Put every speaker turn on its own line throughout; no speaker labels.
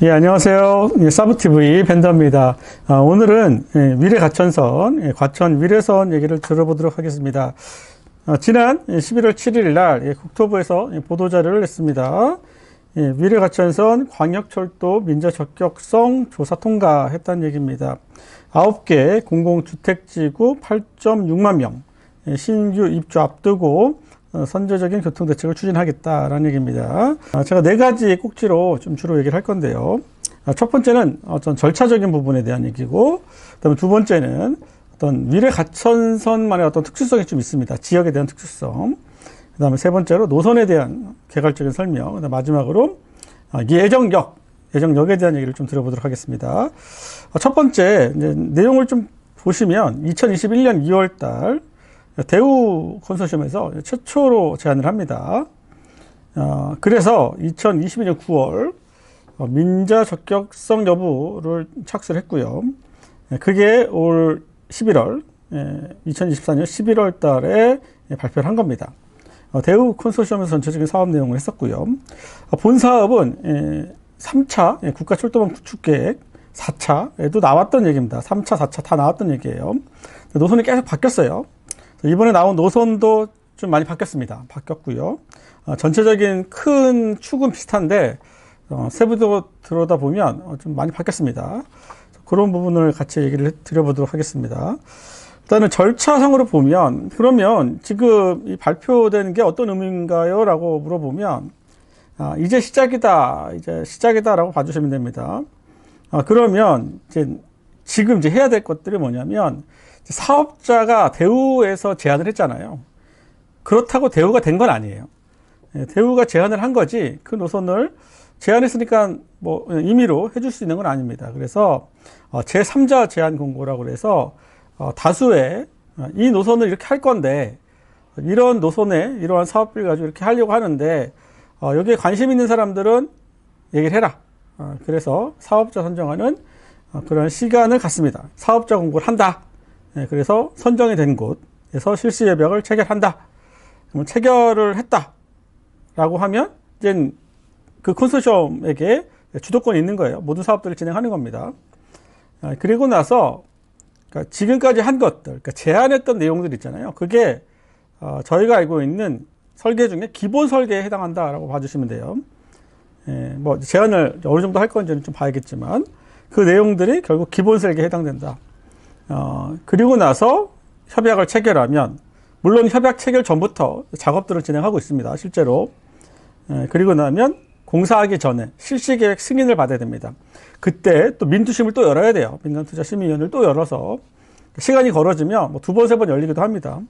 예, 안녕하세요. 예, 사브TV 벤더입니다. 아, 오늘은 예, 미래 가천선, 예, 과천 미래선 얘기를 들어보도록 하겠습니다. 아, 지난 11월 7일 날 예, 국토부에서 예, 보도자료를 냈습니다. 예, 미래 가천선 광역철도 민자 적격성 조사 통과했다는 얘기입니다. 9개 공공주택지구 8.6만 명 예, 신규 입주 앞두고 어, 선제적인 교통 대책을 추진하겠다라는 얘기입니다. 아, 제가 네 가지 꼭지로 좀 주로 얘기를 할 건데요. 아, 첫 번째는 어떤 절차적인 부분에 대한 얘기고, 그다음에 두 번째는 어떤 미래 가천선만의 어떤 특수성이 좀 있습니다. 지역에 대한 특수성. 그다음에 세 번째로 노선에 대한 개괄적인 설명. 그다음 마지막으로 아, 예정역, 예정역에 대한 얘기를 좀 들어보도록 하겠습니다. 아, 첫 번째 내용을 좀 보시면 2021년 2월달 대우 컨소시엄에서 최초로 제안을 합니다. 어, 그래서 2022년 9월 어, 민자 적격성 여부를 착수를 했고요. 예, 그게 올 11월, 예, 2024년 11월 달에 예, 발표를 한 겁니다. 어, 대우 컨소시엄에서 전체적인 사업 내용을 했었고요. 어, 본 사업은 예, 3차 예, 국가철도망 구축계획 4차에도 나왔던 얘기입니다. 3차, 4차 다 나왔던 얘기예요. 노선이 계속 바뀌었어요. 이번에 나온 노선도 좀 많이 바뀌었습니다. 바뀌었고요. 어, 전체적인 큰 축은 비슷한데 어, 세부도 들어다 보면 어, 좀 많이 바뀌었습니다. 그런 부분을 같이 얘기를 드려보도록 하겠습니다. 일단은 절차상으로 보면 그러면 지금 이 발표된 게 어떤 의미인가요? 라고 물어보면 아, 이제 시작이다. 이제 시작이다라고 봐주시면 됩니다. 아, 그러면 이제 지금 이제 해야 될 것들이 뭐냐면 사업자가 대우에서 제안을 했잖아요. 그렇다고 대우가 된 건 아니에요. 예, 대우가 제안을 한 거지 그 노선을 제안했으니까 뭐 임의로 해줄 수 있는 건 아닙니다. 그래서 어, 제3자 제안 공고라고 해서 어, 다수의 어, 이 노선을 이렇게 할 건데 이런 노선에 이러한 사업비를 가지고 이렇게 하려고 하는데 여기에 관심 있는 사람들은 얘기를 해라. 그래서 사업자 선정하는 그런 시간을 갖습니다. 사업자 공고를 한다. 예, 그래서 선정이 된 곳에서 실시 예약을 체결한다. 그러면 체결을 했다라고 하면 이제 그 컨소시엄에게 주도권이 있는 거예요. 모든 사업들을 진행하는 겁니다. 아, 그리고 나서 그러니까 지금까지 한 것들, 그러니까 제안했던 내용들 있잖아요. 그게 어, 저희가 알고 있는 설계 중에 기본 설계에 해당한다라고 봐주시면 돼요. 예, 뭐 제안을 어느 정도 할 건지는 좀 봐야겠지만 그 내용들이 결국 기본 설계에 해당된다. 어, 그리고 나서 협약을 체결하면 물론 협약 체결 전부터 작업들을 진행하고 있습니다. 실제로. 예, 그리고 나면 공사하기 전에 실시계획 승인을 받아야 됩니다. 그때 또 민투심을 또 열어야 돼요. 민간투자심의위원회를 또 열어서 시간이 걸어지면 뭐 두 번, 세 번 열리기도 합니다.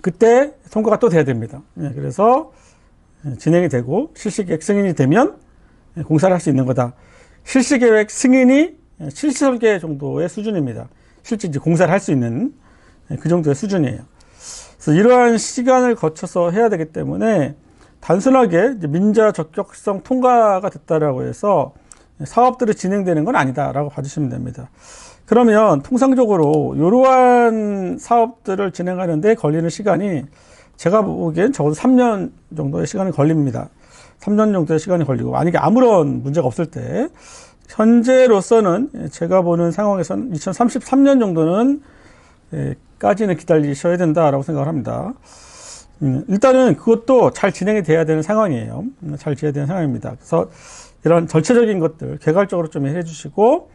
그때 통과가 또 돼야 됩니다. 예, 그래서 진행이 되고 실시계획 승인이 되면 공사를 할 수 있는 거다. 실시계획 승인이 실시 설계 정도의 수준입니다. 실제 이제 공사를 할 수 있는 그 정도의 수준이에요. 그래서 이러한 시간을 거쳐서 해야 되기 때문에 단순하게 민자 적격성 통과가 됐다라고 해서 사업들이 진행되는 건 아니다라고 봐주시면 됩니다. 그러면 통상적으로 이러한 사업들을 진행하는데 걸리는 시간이 제가 보기엔 적어도 3년 정도의 시간이 걸립니다. 3년 정도의 시간이 걸리고 만약에 아무런 문제가 없을 때 현재로서는 제가 보는 상황에서는 2033년 정도는 예, 까지는 기다리셔야 된다라고 생각을 합니다. 음, 일단은 그것도 잘 진행이 돼야 되는 상황이에요. 음, 잘 지어야 되는 상황입니다. 그래서 이런 전체적인 것들 개괄적으로 좀 해주시고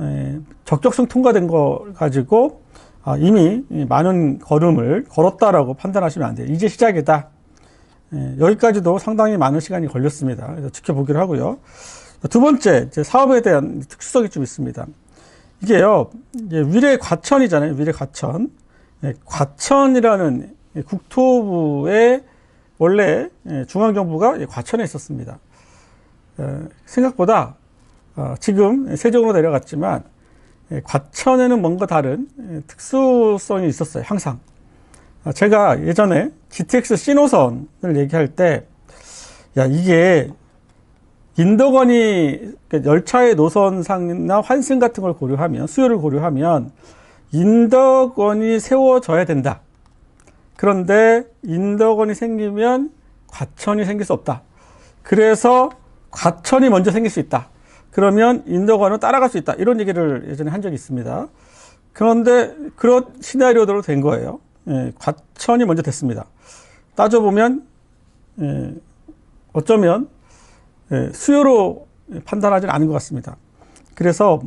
예, 적격성 통과된 거 가지고 아, 이미 많은 걸음을 걸었다라고 판단하시면 안 돼요. 이제 시작이다. 예, 여기까지도 상당히 많은 시간이 걸렸습니다. 지켜보기로 하고요. 두 번째, 사업에 대한 특수성이 좀 있습니다. 이게요, 위례 과천이잖아요. 위례 과천. 네, 과천이라는 국토부의 원래 예, 중앙정부가 과천에 있었습니다. 생각보다 어, 지금 세종으로 내려갔지만 예, 과천에는 뭔가 다른 예, 특수성이 있었어요. 항상. 아, 제가 예전에 GTX 신호선을 얘기할 때, 야, 이게 인덕원이 그 열차의 노선상이나 환승 같은 걸 고려하면 수요를 고려하면 인덕원이 세워져야 된다. 그런데 인덕원이 생기면 과천이 생길 수 없다. 그래서 과천이 먼저 생길 수 있다. 그러면 인덕원은 따라갈 수 있다. 이런 얘기를 예전에 한 적이 있습니다. 그런데 그런 시나리오대로 된 거예요. 예, 과천이 먼저 됐습니다. 따져보면 예, 어쩌면 예, 수요로 판단하지는 않은 것 같습니다. 그래서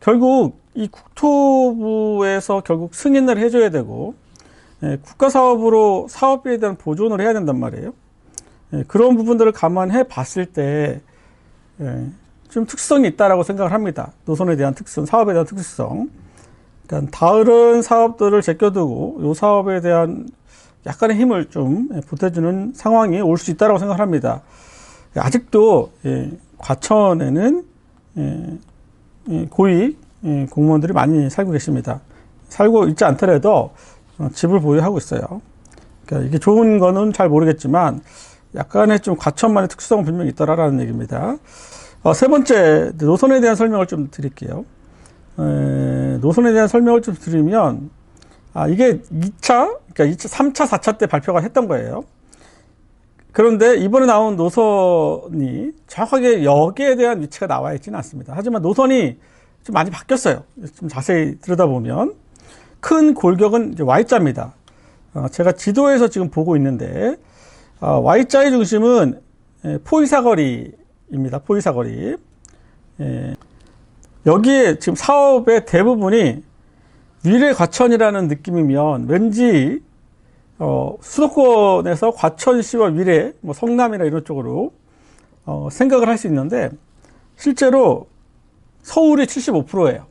결국 이 국토부에서 결국 승인을 해줘야 되고 예, 국가 사업으로 사업비에 대한 보존을 해야 된단 말이에요. 예, 그런 부분들을 감안해 봤을 때, 예, 좀 특성이 있다라고 생각을 합니다. 노선에 대한 특성, 사업에 대한 특성. 그러니까 다른 사업들을 제껴두고 이 사업에 대한 약간의 힘을 좀 보태주는 상황이 올 수 있다라고 생각합니다. 아직도 예, 과천에는 예, 예, 고위 예, 공무원들이 많이 살고 계십니다. 살고 있지 않더라도 어, 집을 보유하고 있어요. 그러니까 이게 좋은 거는 잘 모르겠지만 약간의 좀 과천만의 특성은 분명히 있더라라는 얘기입니다. 어, 세 번째 노선에 대한 설명을 좀 드릴게요. 에, 노선에 대한 설명을 좀 드리면 아, 이게 2차, 그러니까 2차, 3차, 4차 때 발표가 했던 거예요. 그런데 이번에 나온 노선이 정확하게 역에 대한 위치가 나와 있지는 않습니다. 하지만 노선이 좀 많이 바뀌었어요. 좀 자세히 들여다보면 큰 골격은 이제 Y자입니다. 어, 제가 지도에서 지금 보고 있는데 어, Y자의 중심은 예, 포의사거리입니다. 포의사거리. 예, 여기에 지금 사업의 대부분이 위례 과천이라는 느낌이면 왠지 어, 수도권에서 과천시와 위례, 뭐 성남이나 이런 쪽으로 어, 생각을 할 수 있는데 실제로 서울이 75%예요.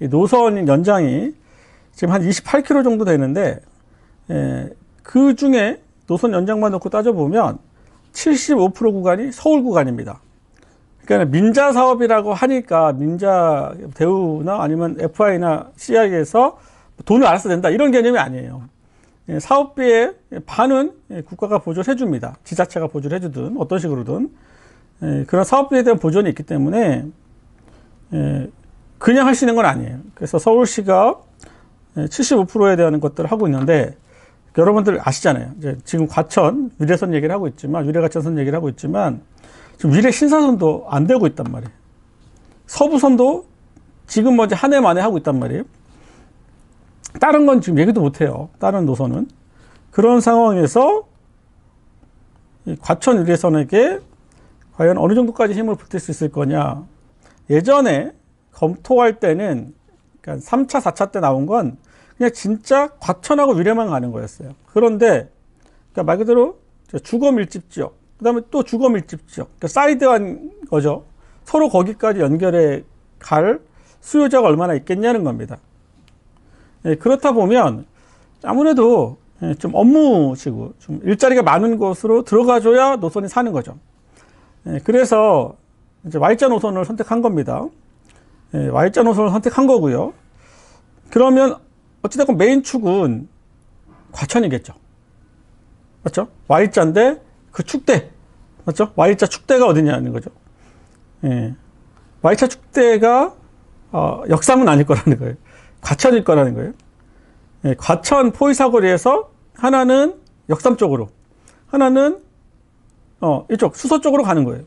이 노선 연장이 지금 한 28km 정도 되는데 예, 그 중에 노선 연장만 놓고 따져보면 75% 구간이 서울 구간입니다. 그러니까 민자 사업이라고 하니까 민자 대우나 아니면 FI나 CI에서 돈을 알아서 낸다 이런 개념이 아니에요. 예, 사업비의 반은 예, 국가가 보조해 줍니다. 지자체가 보조를 해주든 어떤 식으로든 예, 그런 사업비에 대한 보존이 있기 때문에 그냥 할 수 있는 건 아니에요. 그래서 서울시가 75%에 대한 것들을 하고 있는데 여러분들 아시잖아요. 이제 지금 과천 위례선 얘기를 하고 있지만 위례과천선 얘기를 하고 있지만 지금 위례 신사선도 안 되고 있단 말이에요. 서부선도 지금 먼저 한해 만에 하고 있단 말이에요. 다른 건 지금 얘기도 못 해요. 다른 노선은. 그런 상황에서 과천 위례선에게 과연 어느 정도까지 힘을 보탤 수 있을 거냐. 예전에 검토할 때는 그러니까 3차, 4차 때 나온 건 그냥 진짜 과천하고 위례만 가는 거였어요. 그런데 그러니까 말 그대로 주거 밀집 지역, 그 다음에 또 주거 밀집 지역, 그러니까 사이드한 거죠. 서로 거기까지 연결해 갈 수요자가 얼마나 있겠냐는 겁니다. 예, 그렇다 보면 아무래도 예, 좀 업무시고 좀 일자리가 많은 곳으로 들어가줘야 노선이 사는 거죠. 예, 그래서 이제 Y자 노선을 선택한 겁니다. 예, Y자 노선을 선택한 거고요. 그러면 어찌됐건 메인 축은 과천이겠죠. 맞죠? Y자인데 그 축대. 맞죠? Y자 축대가 어디냐는 거죠. 예. Y자 축대가 어, 역삼은 아닐 거라는 거예요. 과천일 거라는 거예요. 예, 과천 포의사거리에서 하나는 역삼 쪽으로, 하나는 어, 이쪽 수서 쪽으로 가는 거예요.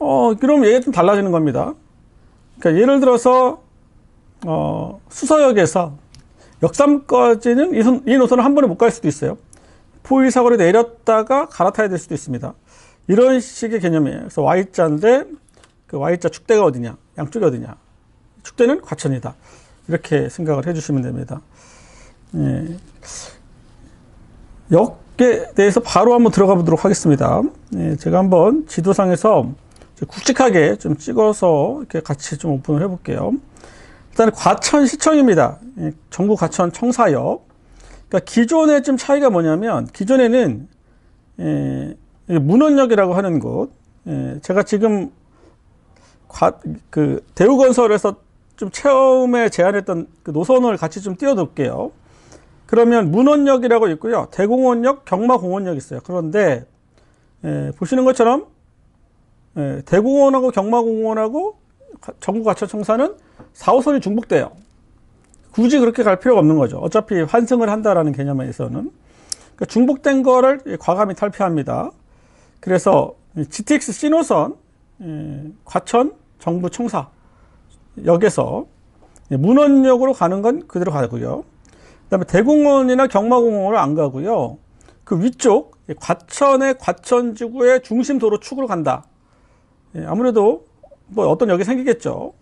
어, 그럼 얘기가 좀 달라지는 겁니다. 그러니까 예를 들어서 어, 수서역에서 역삼까지는 이, 손, 이 노선을 한 번에 못 갈 수도 있어요. 포의사거리 내렸다가 갈아타야 될 수도 있습니다. 이런 식의 개념이에요. 그래서 Y자인데 그 Y자 축대가 어디냐, 양쪽이 어디냐. 축대는 과천이다. 이렇게 생각을 해주시면 됩니다. 예. 역에 대해서 바로 한번 들어가 보도록 하겠습니다. 예, 제가 한번 지도상에서 굵직하게 좀 찍어서 이렇게 같이 좀 오픈을 해볼게요. 일단 과천 시청입니다. 예, 전국 과천 청사역. 그러니까 기존의 좀 차이가 뭐냐면 기존에는 예, 문원역이라고 하는 곳. 예, 제가 지금 과, 그 대우건설에서 좀 처음에 제안했던 그 노선을 같이 좀 띄워둘게요. 그러면 문원역이라고 있고요. 대공원역, 경마공원역 있어요. 그런데 예, 보시는 것처럼 예, 대공원하고 경마공원하고 전국 과천청사는 4호선이 중복돼요. 굳이 그렇게 갈 필요가 없는 거죠. 어차피 환승을 한다라는 개념에서는 그러니까 중복된 거를 과감히 탈피합니다. 그래서 GTX 신호선 예, 과천 정부 청사 역에서 문원역으로 가는 건 그대로 가고요. 그 다음에 대공원이나 경마공원으로 안 가고요. 그 위쪽 과천의 과천지구의 중심 도로 축으로 간다. 예, 아무래도 뭐 어떤 역이 생기겠죠.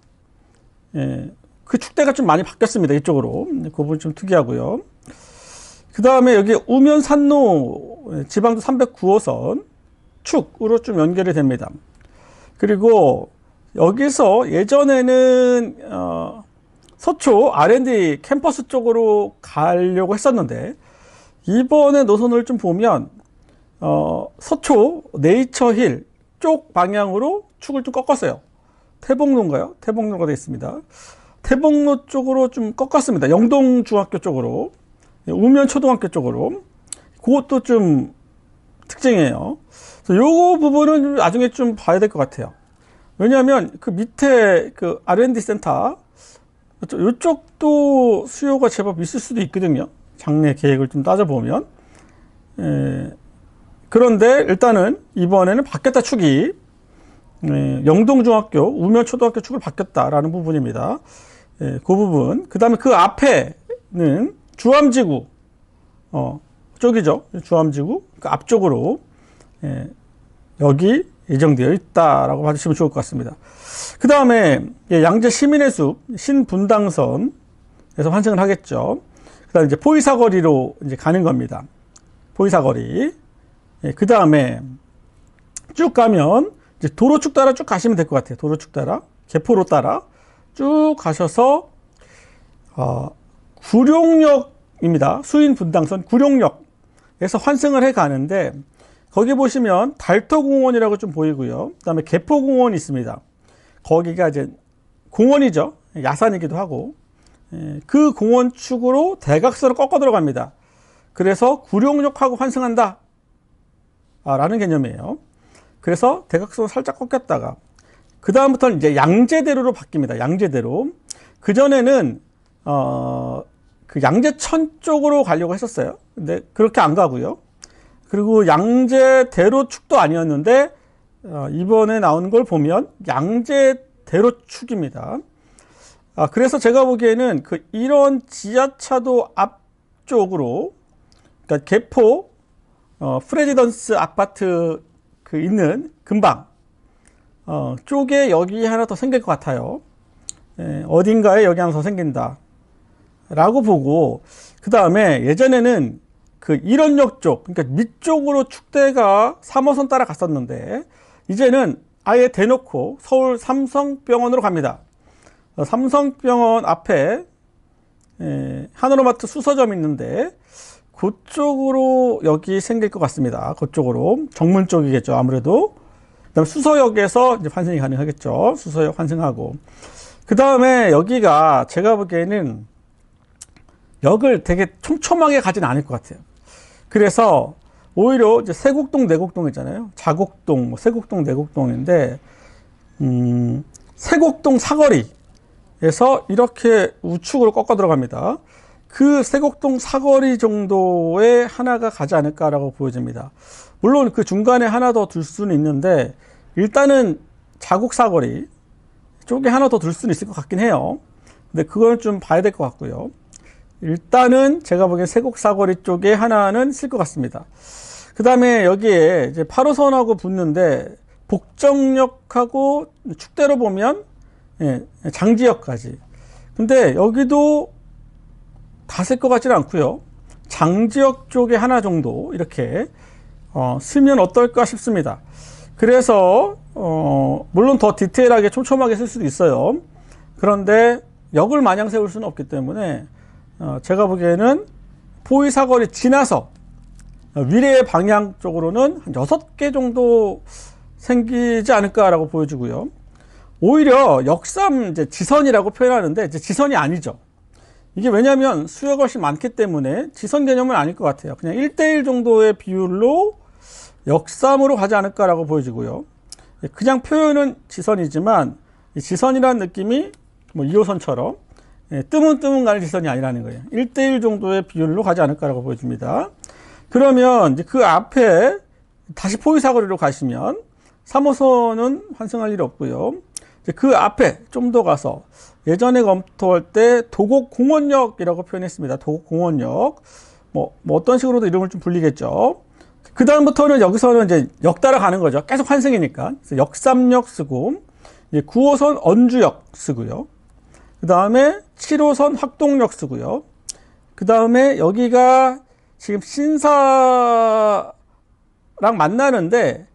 예, 그 축대가 좀 많이 바뀌었습니다. 이쪽으로. 그 부분 좀 특이하고요. 그 다음에 여기 우면 산로 지방도 309호선 축으로 좀 연결이 됩니다. 그리고 여기서 예전에는 어, 서초 R&D 캠퍼스 쪽으로 가려고 했었는데 이번에 노선을 좀 보면 어, 서초 네이처힐 쪽 방향으로 축을 좀 꺾었어요. 태복로인가요? 태복로가 되어 있습니다. 태복로 쪽으로 좀 꺾었습니다. 영동중학교 쪽으로 우면 초등학교 쪽으로 그것도 좀 특징이에요. 그래서 요 부분은 나중에 좀 봐야 될 것 같아요. 왜냐하면 그 밑에 그 R&D 센터 이쪽도 수요가 제법 있을 수도 있거든요. 장래 계획을 좀 따져보면. 에, 그런데 일단은 이번에는 바뀌었다 축이 에, 영동중학교, 우면초등학교 축을 바뀌었다라는 부분입니다. 에, 그 부분. 그 다음에 그 앞에는 주암지구, 어, 쪽이죠. 주암지구. 그 앞쪽으로, 에, 여기 예정되어 있다라고 봐주시면 좋을 것 같습니다. 그 다음에 양재 시민의 숲 신분당선에서 환승을 하겠죠. 그 다음에 이제 포이사거리로 이제 가는 겁니다. 포이사거리. 예, 그 다음에 쭉 가면 이제 도로축 따라 쭉 가시면 될 것 같아요. 도로축 따라 개포로 따라 쭉 가셔서 어, 구룡역입니다. 수인 분당선 구룡역에서 환승을 해 가는데 거기 보시면 달토공원이라고 좀 보이고요. 그 다음에 개포공원이 있습니다. 거기가 이제 공원이죠. 야산이기도 하고. 예, 그 공원 축으로 대각선을 꺾어 들어갑니다. 그래서 구룡역하고 환승한다. 아, 라는 개념이에요. 그래서 대각선을 살짝 꺾였다가, 그 다음부터는 이제 양재대로로 바뀝니다. 양재대로. 그 전에는, 어, 그 양재천 쪽으로 가려고 했었어요. 근데 그렇게 안 가고요. 그리고 양재 대로 축도 아니었는데 어, 이번에 나온 걸 보면 양재 대로 축입니다. 아, 그래서 제가 보기에는 그 이런 지하차도 앞쪽으로 그러니까 개포 어, 프레지던스 아파트 그 있는 근방 어, 쪽에 여기 하나 더 생길 것 같아요. 예, 어딘가에 여기 하나 더 생긴다. 라고 보고 그 다음에 예전에는 그 일원역 쪽, 그러니까 밑쪽으로 축대가 3호선 따라 갔었는데, 이제는 아예 대놓고 서울 삼성병원으로 갑니다. 어, 삼성병원 앞에 에, 하늘로마트 수서점 있는데, 그쪽으로 여기 생길 것 같습니다. 그쪽으로. 정문 쪽이겠죠, 아무래도. 그 다음에 수서역에서 이제 환승이 가능하겠죠. 수서역 환승하고. 그 다음에 여기가 제가 보기에는 역을 되게 촘촘하게 가진 않을 것 같아요. 그래서 오히려 이제 세곡동, 내곡동 있잖아요. 자곡동, 뭐 세곡동, 내곡동인데, 음, 세곡동 사거리에서 이렇게 우측으로 꺾어 들어갑니다. 그 세곡동 사거리 정도의 하나가 가지 않을까라고 보여집니다. 물론 그 중간에 하나 더 둘 수는 있는데, 일단은 자곡 사거리 쪽에 하나 더 둘 수는 있을 것 같긴 해요. 근데 그걸 좀 봐야 될 것 같고요. 일단은 제가 보기엔 세곡 사거리 쪽에 하나는 쓸 것 같습니다. 그 다음에 여기에 이제 8호선하고 붙는데 복정역하고 축대로 보면 예, 장지역까지. 근데 여기도 다 쓸 것 같지는 않고요. 장지역 쪽에 하나 정도 이렇게 어, 쓰면 어떨까 싶습니다. 그래서 어, 물론 더 디테일하게 촘촘하게 쓸 수도 있어요. 그런데 역을 마냥 세울 수는 없기 때문에 어, 제가 보기에는 포위 사거리 지나서 위례 방향 쪽으로는 한 여섯 개 정도 생기지 않을까라고 보여지고요. 오히려 역삼 이제 지선이라고 표현하는데 이제 지선이 아니죠. 이게 왜냐하면 수요가 훨씬 많기 때문에 지선 개념은 아닐 것 같아요. 그냥 1대1 정도의 비율로 역삼으로 가지 않을까라고 보여지고요. 그냥 표현은 지선이지만 지선이라는 느낌이 뭐 2호선처럼 예, 뜨문뜨문 가는 지선이 아니라는 거예요. 1대1 정도의 비율로 가지 않을까라고 보여집니다. 그러면 이제 그 앞에 다시 포위 사거리로 가시면 3호선은 환승할 일이 없고요. 그 앞에 좀 더 가서 예전에 검토할 때 도곡공원역이라고 표현했습니다. 도곡공원역. 뭐, 뭐 어떤 식으로도 이름을 좀 불리겠죠. 그 다음부터는 여기서는 이제 역 따라가는 거죠. 계속 환승이니까. 그래서 역삼역 쓰고, 이제 9호선 언주역 쓰고요. 그 다음에 7호선 학동역 쓰고요. 그 다음에 여기가 지금 신사랑 만나는데,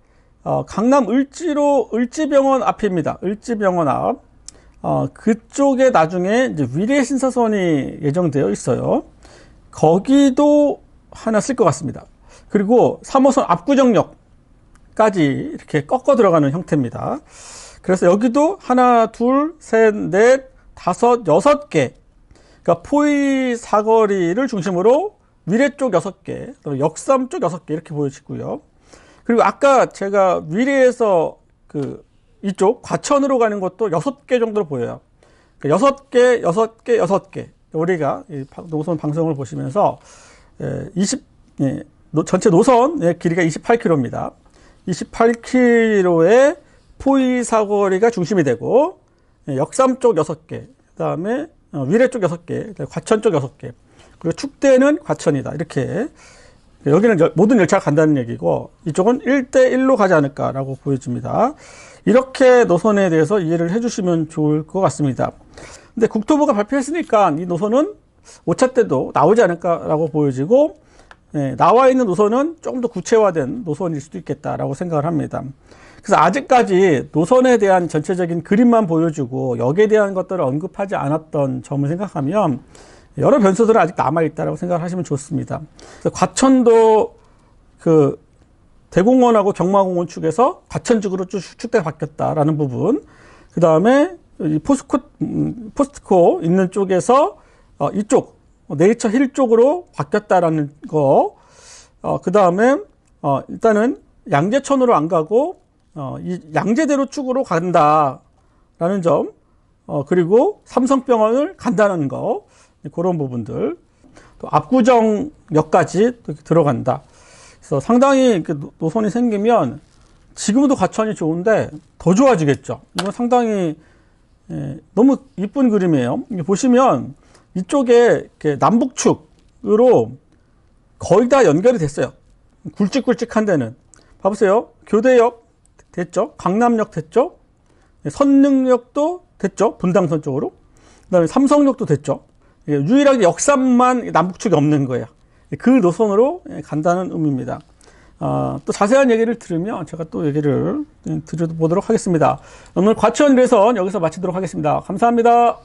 어, 강남 을지로, 을지병원 앞입니다. 을지병원 앞. 어, 그쪽에 나중에 위례 신사선이 예정되어 있어요. 거기도 하나 쓸 것 같습니다. 그리고 3호선 압구정역까지 이렇게 꺾어 들어가는 형태입니다. 그래서 여기도 하나, 둘, 셋, 넷, 다섯, 여섯 개. 그러니까 포위 사거리를 중심으로 위례 쪽 여섯 개, 또 역삼 쪽 여섯 개 이렇게 보여지고요. 그리고 아까 제가 위례에서 그 이쪽 과천으로 가는 것도 여섯 개 정도로 보여요. 그러니까 여섯 개, 여섯 개, 여섯 개. 우리가 노선 방송을 보시면서 에, 20 예, 노- 전체 노선의 길이가 28km입니다. 28km의 포위 사거리가 중심이 되고 예, 역삼 쪽 여섯 개, 그 다음에 어, 위례 쪽 여섯 개, 그다음에 과천 쪽 여섯 개, 그리고 축대는 과천이다. 이렇게 여기는 열- 모든 열차가 간다는 얘기고 이쪽은 1대1로 가지 않을까라고 보여집니다. 이렇게 노선에 대해서 이해를 해주시면 좋을 것 같습니다. 근데 국토부가 발표했으니까 이 노선은 5차 때도 나오지 않을까라고 보여지고 예, 나와 있는 노선은 조금 더 구체화된 노선일 수도 있겠다라고 생각을 합니다. 그래서 아직까지 노선에 대한 전체적인 그림만 보여주고 역에 대한 것들을 언급하지 않았던 점을 생각하면 여러 변수들은 아직 남아있다라고 생각을 하시면 좋습니다. 과천도 그 대공원하고 경마공원 측에서 과천 쪽으로 쭉 축대가 바뀌었다라는 부분. 그 다음에 이 포스코, 음, 포스트코 있는 쪽에서 어, 이쪽, 네이처 힐 쪽으로 바뀌었다라는 거. 어, 그 다음에 어, 일단은 양재천으로 안 가고 어, 이 양재대로 쭉으로 간다라는 점. 어, 그리고 삼성병원을 간다는 거. 그런 부분들. 또 압구정역까지 들어간다. 그래서 상당히 그 노- 노선이 생기면 지금도 과천이 좋은데 더 좋아지겠죠. 이건 상당히 예, 너무 이쁜 그림이에요. 보시면 이쪽에 남북축으로 거의 다 연결이 됐어요. 굵직굵직한 데는. 봐보세요. 교대역 됐죠. 강남역 됐죠. 예, 선릉역도 됐죠. 분당선 쪽으로. 그 다음에 삼성역도 됐죠. 예, 유일하게 역삼만 남북축이 없는 거예요. 그 노선으로 예, 간다는 의미입니다. 아, 또 자세한 얘기를 들으면 제가 또 얘기를 예, 드려보도록 하겠습니다. 오늘 과천 레선 여기서 마치도록 하겠습니다. 감사합니다.